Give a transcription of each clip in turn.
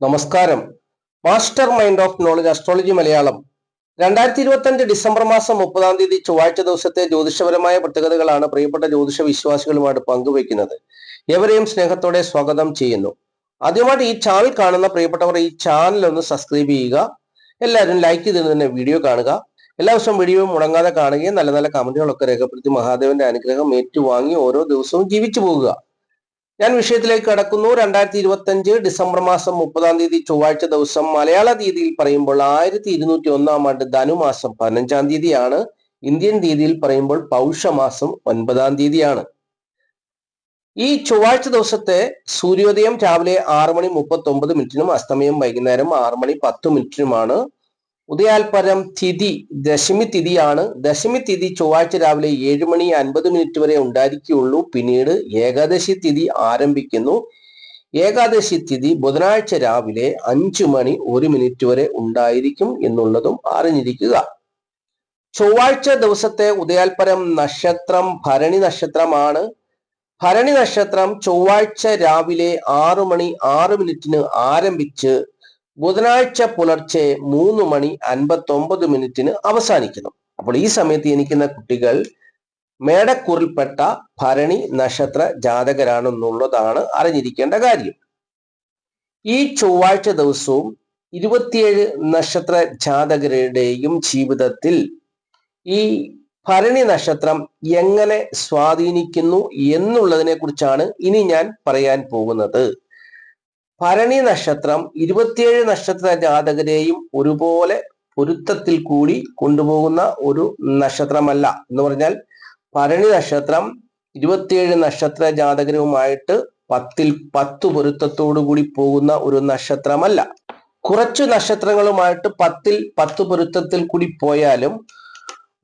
നമസ്കാരം. Master mind of knowledge astrology Malayalam. രണ്ടായിരത്തി ഇരുപത്തി അഞ്ച് ഡിസംബർ മാസം മുപ്പതാം തീയതി ചൊവ്വാഴ്ച ദിവസത്തെ ജ്യോതിഷപരമായ പ്രത്യേകതകളാണ് പ്രിയപ്പെട്ട ജ്യോതിഷ വിശ്വാസികളുമായിട്ട് പങ്കുവയ്ക്കുന്നത്. എവരെയും സ്നേഹത്തോടെ സ്വാഗതം ചെയ്യുന്നു. ആദ്യമായിട്ട് ഈ ചാനൽ കാണുന്ന പ്രിയപ്പെട്ടവർ ഈ ചാനൽ ഒന്ന് സബ്സ്ക്രൈബ് ചെയ്യുക. എല്ലാവരും ലൈക്ക് ചെയ്ത് തന്നെ വീഡിയോ കാണുക. എല്ലാ ദിവസവും വീഡിയോ മുടങ്ങാതെ കാണുകയും നല്ല നല്ല കമന്റുകളൊക്കെ രേഖപ്പെടുത്തി മഹാദേവന്റെ അനുഗ്രഹം ഏറ്റുവാങ്ങി ഓരോ ദിവസവും ജീവിച്ചു പോകുക. ഞാൻ വിഷയത്തിലേക്ക് കടക്കുന്നു. രണ്ടായിരത്തി ഇരുപത്തി അഞ്ച് ഡിസംബർ മാസം മുപ്പതാം തീയതി ചൊവ്വാഴ്ച ദിവസം മലയാള തീയതിയിൽ പറയുമ്പോൾ ആയിരത്തി ഇരുന്നൂറ്റി ഒന്നാം ആണ്ട് ധനുമാസം പതിനഞ്ചാം തീയതിയാണ്. ഇന്ത്യൻ തീയതിയിൽ പറയുമ്പോൾ പൗഷമാസം ഒൻപതാം തീയതിയാണ്. ഈ ചൊവ്വാഴ്ച ദിവസത്തെ സൂര്യോദയം രാവിലെ ആറ് മണി മുപ്പത്തി ഒമ്പത് മിനിറ്റിനും അസ്തമയം വൈകുന്നേരം ആറ് മണി പത്ത് മിനിറ്റിനുമാണ് ഉദയാൽപരം തിഥി ദശമി തിഥിയാണ്. ദശമി തിഥി ചൊവ്വാഴ്ച രാവിലെ ഏഴ് മണി അൻപത് മിനിറ്റ് വരെ ഉണ്ടായിരിക്കുകയുള്ളൂ. പിന്നീട് ഏകാദശി തിഥി ആരംഭിക്കുന്നു. ഏകാദശി തിഥി ബുധനാഴ്ച രാവിലെ അഞ്ചു മണി ഒരു മിനിറ്റ് വരെ ഉണ്ടായിരിക്കും എന്നുള്ളതും അറിഞ്ഞിരിക്കുക. ചൊവ്വാഴ്ച ദിവസത്തെ ഉദയാൽപരം നക്ഷത്രം ഭരണി നക്ഷത്രമാണ്. ഭരണി നക്ഷത്രം ചൊവ്വാഴ്ച രാവിലെ ആറു മണി ആറ് മിനിറ്റിന് ആരംഭിച്ച് ബുധനാഴ്ച പുലർച്ചെ മൂന്ന് മണി അൻപത്തി ഒമ്പത് മിനിറ്റിന് അവസാനിക്കുന്നു. അപ്പോൾ ഈ സമയത്ത് എനിക്കുന്ന കുട്ടികൾ മേടക്കൂറിൽപ്പെട്ട ഭരണി നക്ഷത്ര ജാതകരാണെന്നുള്ളതാണ് അറിഞ്ഞിരിക്കേണ്ട കാര്യം. ഈ ചൊവ്വാഴ്ച ദിവസവും ഇരുപത്തിയേഴ് നക്ഷത്ര ജാതകരുടെയും ജീവിതത്തിൽ ഈ ഭരണി നക്ഷത്രം എങ്ങനെ സ്വാധീനിക്കുന്നു എന്നുള്ളതിനെ കുറിച്ചാണ് ഇനി ഞാൻ പറയാൻ പോകുന്നത്. ഭരണി നക്ഷത്രം ഇരുപത്തിയേഴ് നക്ഷത്ര ജാതകരെയും ഒരുപോലെ പൊരുത്തത്തിൽ കൂടി കൊണ്ടുപോകുന്ന ഒരു നക്ഷത്രമല്ല. എന്ന് പറഞ്ഞാൽ ഭരണി നക്ഷത്രം ഇരുപത്തിയേഴ് നക്ഷത്ര ജാതകരവുമായിട്ട് പത്തിൽ പത്ത് പൊരുത്തത്തോടു കൂടി പോകുന്ന ഒരു നക്ഷത്രമല്ല. കുറച്ചു നക്ഷത്രങ്ങളുമായിട്ട് പത്തിൽ പത്ത് പൊരുത്തത്തിൽ കൂടി പോയാലും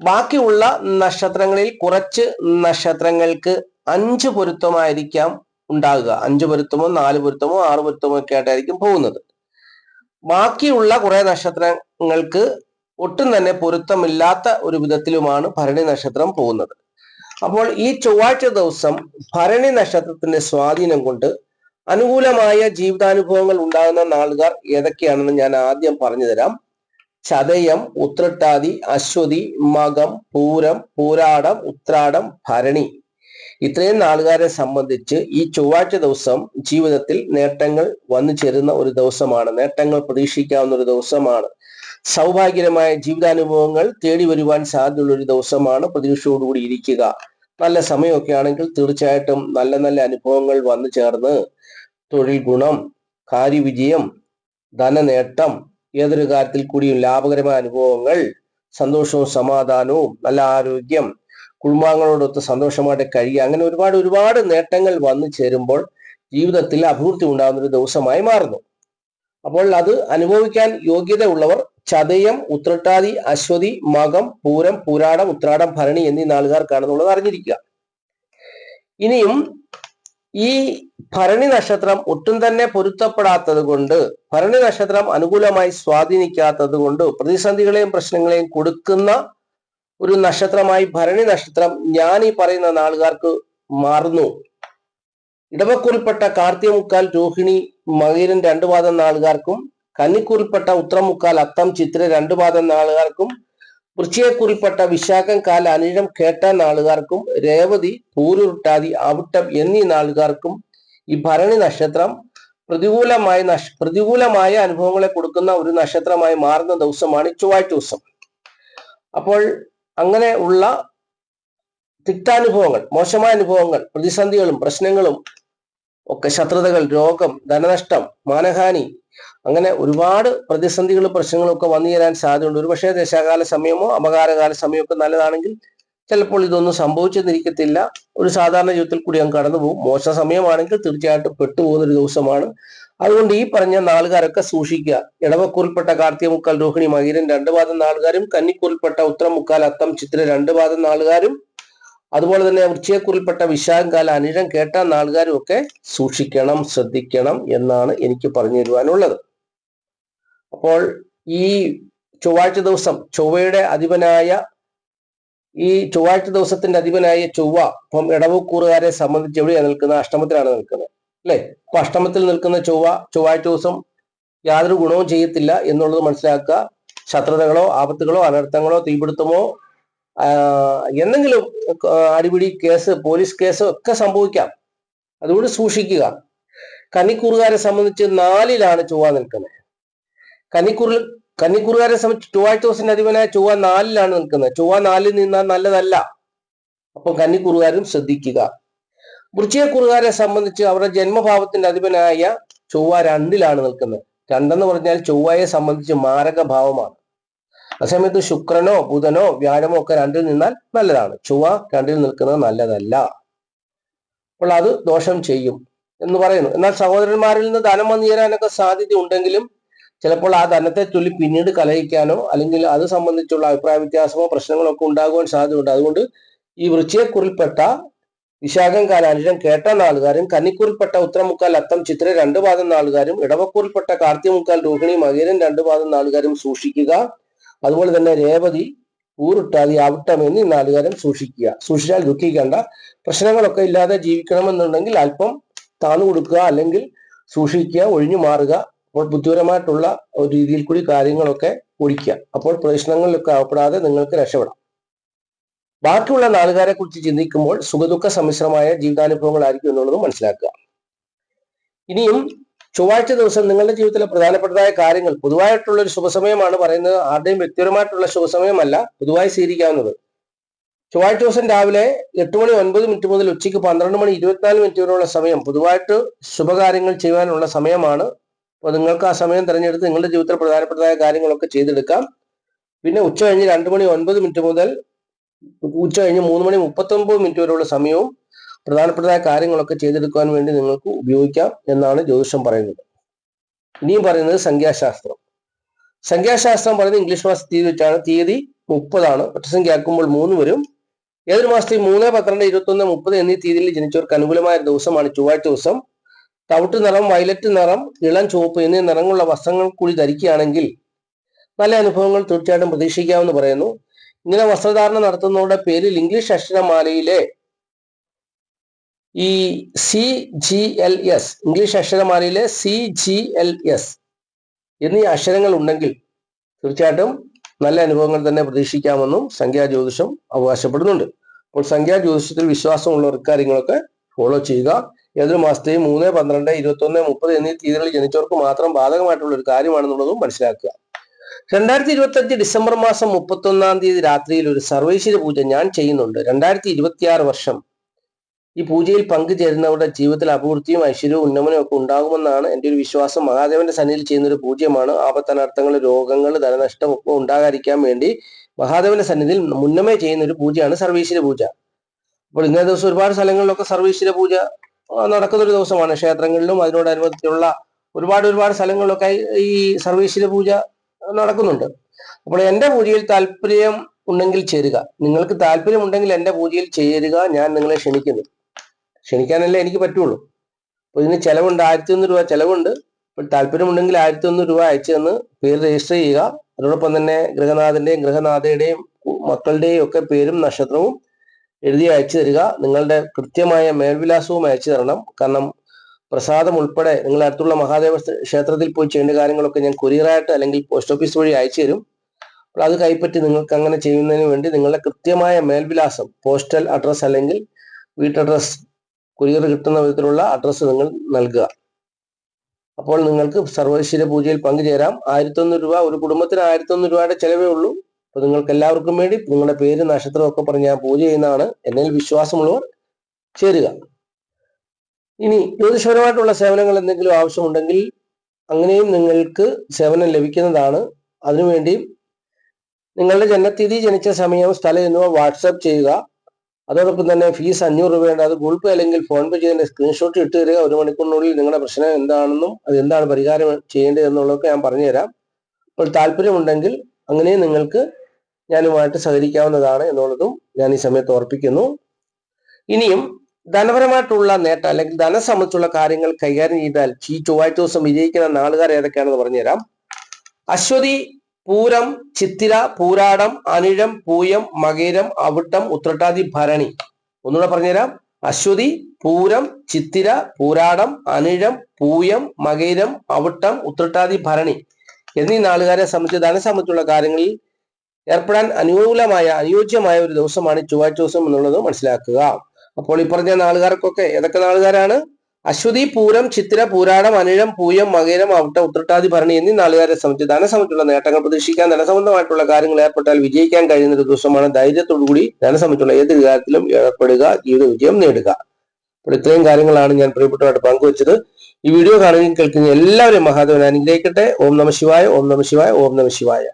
ബാക്കിയുള്ള നക്ഷത്രങ്ങളിൽ കുറച്ച് നക്ഷത്രങ്ങൾക്ക് അഞ്ച് പൊരുത്തമായിരിക്കാം ഉണ്ടാകുക. അഞ്ച് പൊരുത്തമോ നാല് പൊരുത്തമോ ആറ് പൊരുത്തമോ ഒക്കെ ആയിട്ടായിരിക്കും പോകുന്നത്. ബാക്കിയുള്ള കുറെ നക്ഷത്രങ്ങൾക്ക് ഒട്ടും തന്നെ പൊരുത്തമില്ലാത്ത ഒരു വിധത്തിലുമാണ് ഭരണി നക്ഷത്രം പോകുന്നത്. അപ്പോൾ ഈ ചൊവ്വാഴ്ച ദിവസം ഭരണി നക്ഷത്രത്തിന്റെ സ്വാധീനം കൊണ്ട് അനുകൂലമായ ജീവിതാനുഭവങ്ങൾ ഉണ്ടാകുന്ന നാളുകാർ ഏതൊക്കെയാണെന്ന് ഞാൻ ആദ്യം പറഞ്ഞു തരാം. ചതയം ഉത്രട്ടാതി അശ്വതി മകം പൂരം പൂരാടം ഉത്രാടം ഭരണി. ഇത്രയും നാളുകാരെ സംബന്ധിച്ച് ഈ ചൊവ്വാഴ്ച ദിവസം ജീവിതത്തിൽ നേട്ടങ്ങൾ വന്നു ചേരുന്ന ഒരു ദിവസമാണ്. നേട്ടങ്ങൾ പ്രതീക്ഷിക്കാവുന്ന ഒരു ദിവസമാണ്. സൗഭാഗ്യകരമായ ജീവിതാനുഭവങ്ങൾ തേടി വരുവാൻ സാധ്യതയുള്ള ഒരു ദിവസമാണ് പ്രതീക്ഷയോടുകൂടി ഇരിക്കുക. നല്ല സമയമൊക്കെ ആണെങ്കിൽ തീർച്ചയായിട്ടും നല്ല നല്ല അനുഭവങ്ങൾ വന്നു ചേർന്ന് തൊഴിൽ ഗുണം കാര്യവിജയം ധനനേട്ടം ഏതൊരു കാര്യത്തിൽ കൂടിയും ലാഭകരമായ അനുഭവങ്ങൾ സന്തോഷവും സമാധാനവും നല്ല ആരോഗ്യം കുടുംബാംഗങ്ങളോടൊത്ത് സന്തോഷമായിട്ട് കഴിയുക. അങ്ങനെ ഒരുപാട് ഒരുപാട് നേട്ടങ്ങൾ വന്നു ചേരുമ്പോൾ ജീവിതത്തിൽ അഭിവൃദ്ധി ഉണ്ടാകുന്ന ഒരു ദിവസമായി മാറുന്നു. അപ്പോൾ അത് അനുഭവിക്കാൻ യോഗ്യത ഉള്ളവർ ചതയം ഉത്രട്ടാതി അശ്വതി മകം പൂരം പൂരാടം ഉത്രാടം ഭരണി എന്നീ നാളുകാർക്കാണെന്നുള്ളത് അറിഞ്ഞിരിക്കുക. ഇനിയും ഈ ഭരണി നക്ഷത്രം ഒട്ടും തന്നെ പൊരുത്തപ്പെടാത്തത് കൊണ്ട് ഭരണി നക്ഷത്രം അനുകൂലമായി സ്വാധീനിക്കാത്തത് കൊണ്ട് പ്രതിസന്ധികളെയും പ്രശ്നങ്ങളെയും കൊടുക്കുന്ന ഒരു നക്ഷത്രമായി ഭരണി നക്ഷത്രം ഞാൻ ഈ പറയുന്ന നാളുകാർക്ക് മാറുന്നു. ഇടവക്കുറിപ്പെട്ട കാർത്തിക മുക്കാൽ രോഹിണി മകീരൻ രണ്ടു പാദം നാളുകാർക്കും കന്നിക്കൂറിൽപ്പെട്ട ഉത്രമുക്കാൽ അത്തം ചിത്ര രണ്ടു പാദം നാളുകാർക്കും വൃശ്ചയക്കുറിപ്പെട്ട വിശാഖം കാൽ അനിഴം കേട്ട നാളുകാർക്കും രേവതി പൂരുരുട്ടാതി അവിട്ടം എന്നീ നാളുകാർക്കും ഈ ഭരണി നക്ഷത്രം പ്രതികൂലമായ നഷ് പ്രതികൂലമായ അനുഭവങ്ങളെ കൊടുക്കുന്ന ഒരു നക്ഷത്രമായി മാറുന്ന ദിവസമാണ് ചൊവ്വാഴ്ച ദിവസം. അപ്പോൾ അങ്ങനെ ഉള്ള തിക്താനുഭവങ്ങൾ മോശമായ അനുഭവങ്ങൾ പ്രതിസന്ധികളും പ്രശ്നങ്ങളും ഒക്കെ ശത്രുതകൾ രോഗം ധനനഷ്ടം മാനഹാനി അങ്ങനെ ഒരുപാട് പ്രതിസന്ധികളും പ്രശ്നങ്ങളും ഒക്കെ വന്നു ചേരാൻ സാധ്യതയുണ്ട്. ഒരുപക്ഷെ ദശാകാല സമയമോ അപകാരകാല സമയമോ ഒക്കെ നല്ലതാണെങ്കിൽ ചിലപ്പോൾ ഇതൊന്നും സംഭവിച്ചെന്നിരിക്കത്തില്ല. ഒരു സാധാരണ ജീവിതത്തിൽ കൂടി അങ്ങ് കടന്നു പോകും മോശ സമയമാണെങ്കിൽ തീർച്ചയായിട്ടും പെട്ടുപോകുന്ന ഒരു ദിവസമാണ്. അതുകൊണ്ട് ഈ പറഞ്ഞ നാളുകാരൊക്കെ സൂക്ഷിക്കുക. ഇടവക്കൂറിൽപ്പെട്ട കാർത്തികമുക്കാൽ രോഹിണി മകീരൻ രണ്ട് പാദം നാളുകാരും കന്നിക്കൂറിൽപ്പെട്ട ഉത്തരമുക്കാൽ അത്തം ചിത്ര രണ്ട് പാദം നാളുകാരും അതുപോലെ തന്നെ വൃശ്ചികക്കുറിൽപ്പെട്ട വിശാഖകാല അനിഴം കേട്ട നാളുകാരും ഒക്കെ സൂക്ഷിക്കണം ശ്രദ്ധിക്കണം എന്നാണ് എനിക്ക് പറഞ്ഞു തരുവാനുള്ളത് അപ്പോൾ ഈ ചൊവ്വാഴ്ച ദിവസം ചൊവ്വയുടെ അധിപനായ ഈ ചൊവ്വാഴ്ച ദിവസത്തിന്റെ അധിപനായ ചൊവ്വ ഇപ്പം ഇടവക്കൂറുകാരെ സംബന്ധിച്ച് എവിടെയാണ് നിൽക്കുന്നത്? അഷ്ടമത്തിലാണ് നിൽക്കുന്നത്. അല്ലെ? അപ്പൊ അഷ്ടമത്തിൽ നിൽക്കുന്ന ചൊവ്വ ചൊവ്വാഴ്ച ദിവസം യാതൊരു ഗുണവും ചെയ്യത്തില്ല എന്നുള്ളത് മനസ്സിലാക്കുക. ശത്രുതകളോ ആപത്തുകളോ അനർത്ഥങ്ങളോ തീപിടുത്തമോ എന്തെങ്കിലും അടിപിടി കേസ് പോലീസ് കേസോ ഒക്കെ സംഭവിക്കാം. അതുകൊണ്ട് സൂക്ഷിക്കുക. കന്നിക്കൂറുകാരെ സംബന്ധിച്ച് നാലിലാണ് ചൊവ്വ നിൽക്കുന്നത്. കന്നിക്കൂറിൽ കന്നിക്കൂറുകാരെ സംബന്ധിച്ച് ചൊവ്വാഴ്ച ദിവസം അധിപനായ ചൊവ്വ നാലിലാണ് നിൽക്കുന്നത്. ചൊവ്വ നാലിൽ നിന്നാൽ നല്ലതല്ല. അപ്പം കന്നിക്കൂറുകാരും ശ്രദ്ധിക്കുക. വൃശ്ചികക്കുറുകാരെ സംബന്ധിച്ച് അവരുടെ ജന്മഭാവത്തിന്റെ അധിപനായ ചൊവ്വ രണ്ടിലാണ് നിൽക്കുന്നത്. രണ്ടെന്ന് പറഞ്ഞാൽ ചൊവ്വയെ സംബന്ധിച്ച് മാരക ഭാവമാണ് അസമയത്ത് ശുക്രനോ ബുധനോ വ്യാഴമോ ഒക്കെ രണ്ടിൽ നിന്നാൽ നല്ലതാണ്. ചൊവ്വ രണ്ടിൽ നിൽക്കുന്നത് നല്ലതല്ല. അപ്പോൾ അത് ദോഷം ചെയ്യും എന്ന് പറയുന്നു. എന്നാൽ സഹോദരന്മാരിൽ നിന്ന് ധനം വന്നു ചേരാനൊക്കെ സാധ്യത ഉണ്ടെങ്കിലും ചിലപ്പോൾ ആ ധനത്തെ ചൊല്ലി പിന്നീട് കലഹിക്കാനോ അല്ലെങ്കിൽ അത് സംബന്ധിച്ചുള്ള അഭിപ്രായ വ്യത്യാസമോ പ്രശ്നങ്ങളോ ഒക്കെ ഉണ്ടാകുവാൻ സാധ്യതയുണ്ട്. അതുകൊണ്ട് ഈ വൃശ്ചികക്കുറിൽപ്പെട്ട വിശാഖം കാലാനുഷം കേട്ട നാളുകാരും കന്നിക്കൂറിൽപ്പെട്ട ഉത്തരമുക്കാൽ അത്തം ചിത്ര രണ്ടു പാദം നാളുകാരും ഇടവക്കൂറിൽപ്പെട്ട കാർത്തിമുക്കാൽ രോഹിണി മകേരൻ രണ്ടു പാദം നാളുകാരും സൂക്ഷിക്കുക. അതുപോലെ തന്നെ രേവതി ഊറിട്ടാതി അവിട്ടം എന്നീ നാളുകാരും സൂക്ഷിക്കുക. സൂക്ഷിച്ചാൽ ദുഃഖിക്കേണ്ട. പ്രശ്നങ്ങളൊക്കെ ഇല്ലാതെ ജീവിക്കണമെന്നുണ്ടെങ്കിൽ അല്പം താന്നു കൊടുക്കുക അല്ലെങ്കിൽ സൂക്ഷിക്കുക ഒഴിഞ്ഞു മാറുക. അപ്പോൾ ബുദ്ധിപരമായിട്ടുള്ള ഒരു രീതിയിൽ കൂടി കാര്യങ്ങളൊക്കെ ഒഴിക്കുക അപ്പോൾ പ്രശ്നങ്ങളിലൊക്കെ അകപ്പെടാതെ നിങ്ങൾക്ക് രക്ഷപ്പെടാം. ബാക്കിയുള്ള നാളുകാരെ കുറിച്ച് ചിന്തിക്കുമ്പോൾ സുഖദുഃഖ സമ്മിശ്രമായ ജീവിതാനുഭവങ്ങളായിരിക്കും എന്നുള്ളത് മനസ്സിലാക്കുക. ഇനിയും ചൊവ്വാഴ്ച ദിവസം നിങ്ങളുടെ ജീവിതത്തിലെ പ്രധാനപ്പെട്ടതായ കാര്യങ്ങൾ പൊതുവായിട്ടുള്ള ഒരു ശുഭസമയമാണ് പറയുന്നത്. ആരുടെയും വ്യക്തിപരമായിട്ടുള്ള ശുഭസമയമല്ല പൊതുവായി സ്വീകരിക്കാവുന്നത്. ചൊവ്വാഴ്ച ദിവസം രാവിലെ എട്ട് മണി ഒൻപത് മിനിറ്റ് മുതൽ ഉച്ചയ്ക്ക് പന്ത്രണ്ട് മണി ഇരുപത്തിനാല് മിനിറ്റ് വരെയുള്ള സമയം പൊതുവായിട്ട് ശുഭകാര്യങ്ങൾ ചെയ്യുവാനുള്ള സമയമാണ്. അപ്പോൾ നിങ്ങൾക്ക് ആ സമയം തിരഞ്ഞെടുത്ത് നിങ്ങളുടെ ജീവിതത്തിൽ പ്രധാനപ്പെട്ടതായ കാര്യങ്ങളൊക്കെ ചെയ്തെടുക്കാം. പിന്നെ ഉച്ച കഴിഞ്ഞ് രണ്ട് മണി ഒൻപത് മിനിറ്റ് മുതൽ ഉച്ച കഴിഞ്ഞ് മൂന്ന് മണി മുപ്പത്തൊമ്പത് മിനിറ്റ് വരെയുള്ള സമയവും പ്രധാനപ്പെട്ടതായ കാര്യങ്ങളൊക്കെ ചെയ്തെടുക്കുവാൻ വേണ്ടി നിങ്ങൾക്ക് ഉപയോഗിക്കാം എന്നാണ് ജ്യോതിഷം പറയുന്നത്. ഇനിയും പറയുന്നത് സംഖ്യാശാസ്ത്രം. സംഖ്യാശാസ്ത്രം പറയുന്നത് ഇംഗ്ലീഷ് മാസ തീയതി വെച്ചാണ്. തീയതി മുപ്പതാണ്. ഒറ്റസംഖ്യ ആക്കുമ്പോൾ മൂന്ന് വരും. ഏതൊരു മാസത്തിൽ മൂന്ന് പന്ത്രണ്ട് ഇരുപത്തൊന്ന് മുപ്പത് എന്നീ തീയതിയിൽ ജനിച്ചവർക്ക് അനുകൂലമായ ദിവസമാണ് ചൊവ്വാഴ്ച ദിവസം. തവിട്ട് നിറം വയലറ്റ് നിറം ഇളം ചുവപ്പ് എന്നീ നിറങ്ങളുള്ള വസ്ത്രങ്ങൾ കൂടി ധരിക്കുകയാണെങ്കിൽ നല്ല അനുഭവങ്ങൾ തീർച്ചയായിട്ടും പ്രതീക്ഷിക്കാമെന്ന് പറയുന്നു. ഇങ്ങനെ വസ്ത്രധാരണം നടത്തുന്നവരുടെ പേരിൽ ഇംഗ്ലീഷ് അക്ഷരമാലയിലെ ഈ C G L S English അക്ഷരമാലയിലെ C G L S എന്നീ അക്ഷരങ്ങൾ ഉണ്ടെങ്കിൽ തീർച്ചയായിട്ടും നല്ല അനുഭവങ്ങൾ തന്നെ പ്രതീക്ഷിക്കാമെന്നും സംഖ്യാ ജ്യോതിഷം അവകാശപ്പെടുന്നുണ്ട്. അപ്പോൾ സംഖ്യാ ജ്യോതിഷത്തിൽ വിശ്വാസമുള്ള കാര്യങ്ങളൊക്കെ ഫോളോ ചെയ്യുക. ഏതൊരു മാസത്തെയും മൂന്ന് പന്ത്രണ്ട് ഇരുപത്തൊന്ന് മുപ്പത് എന്നീ തീയതികളിൽ ജനിച്ചവർക്ക് മാത്രം ബാധകമായിട്ടുള്ള ഒരു കാര്യമാണെന്നുള്ളതും മനസ്സിലാക്കുക. രണ്ടായിരത്തി ഇരുപത്തി അഞ്ച് ഡിസംബർ മാസം മുപ്പത്തി ഒന്നാം തീയതി രാത്രിയിൽ ഒരു സർവേശ്വര പൂജ ഞാൻ ചെയ്യുന്നുണ്ട്. രണ്ടായിരത്തി ഇരുപത്തിയാറ് വർഷം ഈ പൂജയിൽ പങ്കുചേരുന്നവരുടെ ജീവിതത്തിൽ അഭിവൃദ്ധിയും ഐശ്വര്യവും ഉന്നമനവും ഒക്കെ ഉണ്ടാകുമെന്നാണ് എന്റെ ഒരു വിശ്വാസം. മഹാദേവന്റെ സന്നിധിയിൽ ചെയ്യുന്ന ഒരു പൂജ്യമാണ്. ആപത്തനർത്ഥങ്ങൾ രോഗങ്ങൾ ധനനഷ്ടം ഒക്കെ ഉണ്ടാകാതിരിക്കാൻ വേണ്ടി മഹാദേവന്റെ സന്നിധിയിൽ മുന്നമേ ചെയ്യുന്ന ഒരു പൂജയാണ് സർവീശ്വര പൂജ. അപ്പോൾ ഇന്നേ ദിവസം ഒരുപാട് സ്ഥലങ്ങളിലൊക്കെ സർവീശ്വര പൂജ നടക്കുന്ന ഒരു ദിവസമാണ്. ക്ഷേത്രങ്ങളിലും അതിനോടനുബന്ധിച്ചുള്ള ഒരുപാട് ഒരുപാട് സ്ഥലങ്ങളിലൊക്കെ ഈ സർവീശ്വര പൂജ നടക്കുന്നുണ്ട്. അപ്പോൾ എന്റെ പൂജയിൽ താല്പര്യം ഉണ്ടെങ്കിൽ ചേരുക. നിങ്ങൾക്ക് താല്പര്യം ഉണ്ടെങ്കിൽ എന്റെ പൂജയിൽ ചേരുക. ഞാൻ നിങ്ങളെ ക്ഷണിക്കുന്നു. ക്ഷണിക്കാനല്ലേ എനിക്ക് പറ്റുള്ളൂ. അപ്പോൾ ഇതിന് ചെലവുണ്ട്. ആയിരത്തി ഒന്ന് രൂപ ചെലവുണ്ട്. അപ്പോൾ താല്പര്യമുണ്ടെങ്കിൽ ആയിരത്തി ഒന്ന് രൂപ അയച്ചു തന്ന് പേര് രജിസ്റ്റർ ചെയ്യുക. അതോടൊപ്പം തന്നെ ഗൃഹനാഥന്റെയും ഗൃഹനാഥയുടെയും മക്കളുടെയും ഒക്കെ പേരും നക്ഷത്രവും എഴുതി അയച്ചു തരിക. നിങ്ങളുടെ കൃത്യമായ മേൽവിലാസവും അയച്ചു തരണം. കാരണം പ്രസാദം ഉൾപ്പെടെ നിങ്ങളുടെ അടുത്തുള്ള മഹാദേവ ക്ഷേത്രത്തിൽ പോയി ചെയ്യേണ്ട കാര്യങ്ങളൊക്കെ ഞാൻ കൊറിയറായിട്ട് അല്ലെങ്കിൽ പോസ്റ്റ് ഓഫീസ് വഴി അയച്ചു തരും. അപ്പോൾ അത് കൈപ്പറ്റി നിങ്ങൾക്ക് അങ്ങനെ ചെയ്യുന്നതിന് വേണ്ടി നിങ്ങളുടെ കൃത്യമായ മേൽവിലാസം പോസ്റ്റൽ അഡ്രസ്സ് അല്ലെങ്കിൽ വീട്ടഡ്രസ് കൊറിയർ കിട്ടുന്ന വിധത്തിലുള്ള അഡ്രസ്സ് നിങ്ങൾ നൽകുക. അപ്പോൾ നിങ്ങൾക്ക് സർവൈശ്വര്യ പൂജയിൽ പങ്കുചേരാം. ആയിരത്തൊന്ന് രൂപ ഒരു കുടുംബത്തിന് ആയിരത്തൊന്ന് രൂപയുടെ ചെലവേ ഉള്ളൂ. അപ്പൊ നിങ്ങൾക്ക് എല്ലാവർക്കും വേണ്ടി നിങ്ങളുടെ പേര് നക്ഷത്രമൊക്കെ പറഞ്ഞ് ഞാൻ പൂജ ചെയ്യുന്നതാണ്. എന്നിൽ വിശ്വാസമുള്ളവർ ചേരുക. ഇനി ജ്യോതിഷപരമായിട്ടുള്ള സേവനങ്ങൾ എന്തെങ്കിലും ആവശ്യമുണ്ടെങ്കിൽ അങ്ങനെയും നിങ്ങൾക്ക് സേവനം ലഭിക്കുന്നതാണ്. അതിനുവേണ്ടി നിങ്ങളുടെ ജനനത്തീയതി ജനിച്ച സമയം സ്ഥലം എന്നിവ വാട്സാപ്പ് ചെയ്യുക. അതോടൊപ്പം തന്നെ ഫീസ് അഞ്ഞൂറ് രൂപയുണ്ട്. അത് ഗൂഗിൾ പേ അല്ലെങ്കിൽ ഫോൺ പേ ചെയ്തതിന്റെ സ്ക്രീൻഷോട്ട് ഇട്ട് തരിക. ഒരു മണിക്കൂറിനുള്ളിൽ നിങ്ങളുടെ പ്രശ്നം എന്താണെന്നും അത് എന്താണ് പരിഹാരം ചെയ്യേണ്ടത് എന്നുള്ളതൊക്കെ ഞാൻ പറഞ്ഞുതരാം. അപ്പോൾ താല്പര്യമുണ്ടെങ്കിൽ അങ്ങനെയും നിങ്ങൾക്ക് ഞാനുമായിട്ട് സഹകരിക്കാവുന്നതാണ് എന്നുള്ളതും ഞാൻ ഈ സമയത്ത് ഓർപ്പിക്കുന്നു. ഇനിയും ധനപരമായിട്ടുള്ള നേട്ടം അല്ലെങ്കിൽ ധനം സംബന്ധിച്ചുള്ള കാര്യങ്ങൾ കൈകാര്യം ചെയ്താൽ ഈ ചൊവ്വാഴ്ച ദിവസം വിജയിക്കുന്ന നാളുകാർ ഏതൊക്കെയാണെന്ന് പറഞ്ഞുതരാം. അശ്വതി പൂരം ചിത്തിര പൂരാടം അനിഴം പൂയം മകേരം അവിട്ടം ഉത്രട്ടാതി ഭരണി. ഒന്നുകൂടെ പറഞ്ഞുതരാം. അശ്വതി പൂരം ചിത്തിര പൂരാടം അനിഴം പൂയം മകേരം അവിട്ടം ഉത്രട്ടാതി ഭരണി എന്നീ നാളുകാരെ സംബന്ധിച്ച് ധനം സംബന്ധിച്ചുള്ള കാര്യങ്ങളിൽ ഏർപ്പെടാൻ അനുകൂലമായ അനുയോജ്യമായ ഒരു ദിവസമാണ് ചൊവ്വാഴ്ച ദിവസം എന്നുള്ളത് മനസ്സിലാക്കുക. അപ്പോൾ ഈ പറഞ്ഞ നാളുകാർക്കൊക്കെ ഏതൊക്കെ നാളുകാരാണ്? അശ്വതി പൂരം ചിത്ര പൂരാടം അനിഴം പൂയം മകരം അവിട്ട ഉത്രട്ടാതി ഭരണി എന്നീ നാളുകാരെ സംബന്ധിച്ച് ധനസംബന്ധിച്ചുള്ള നേട്ടങ്ങൾ പ്രതീക്ഷിക്കാൻ ധനസംബന്ധമായിട്ടുള്ള കാര്യങ്ങൾ ഏർപ്പെട്ടാൽ വിജയിക്കാൻ കഴിയുന്ന ഒരു ദിവസമാണ് ധൈര്യത്തോടുകൂടി ധനസംബന്ധിച്ചുള്ള ഏത് കാര്യത്തിലും ഏർപ്പെടുക ജീവിത വിജയം നേടുക. അപ്പോൾ ഇത്രയും കാര്യങ്ങളാണ് ഞാൻ പ്രിയപ്പെട്ടവരുടെ പങ്കുവച്ചത്. ഈ വീഡിയോ കാണുകയും കേൾക്കുന്ന എല്ലാവരും മഹാദേവൻ അനുഗ്രഹിക്കട്ടെ. ഓം നമ ശിവായ ഓം നമ ശിവായ ഓം നമ ശിവായ.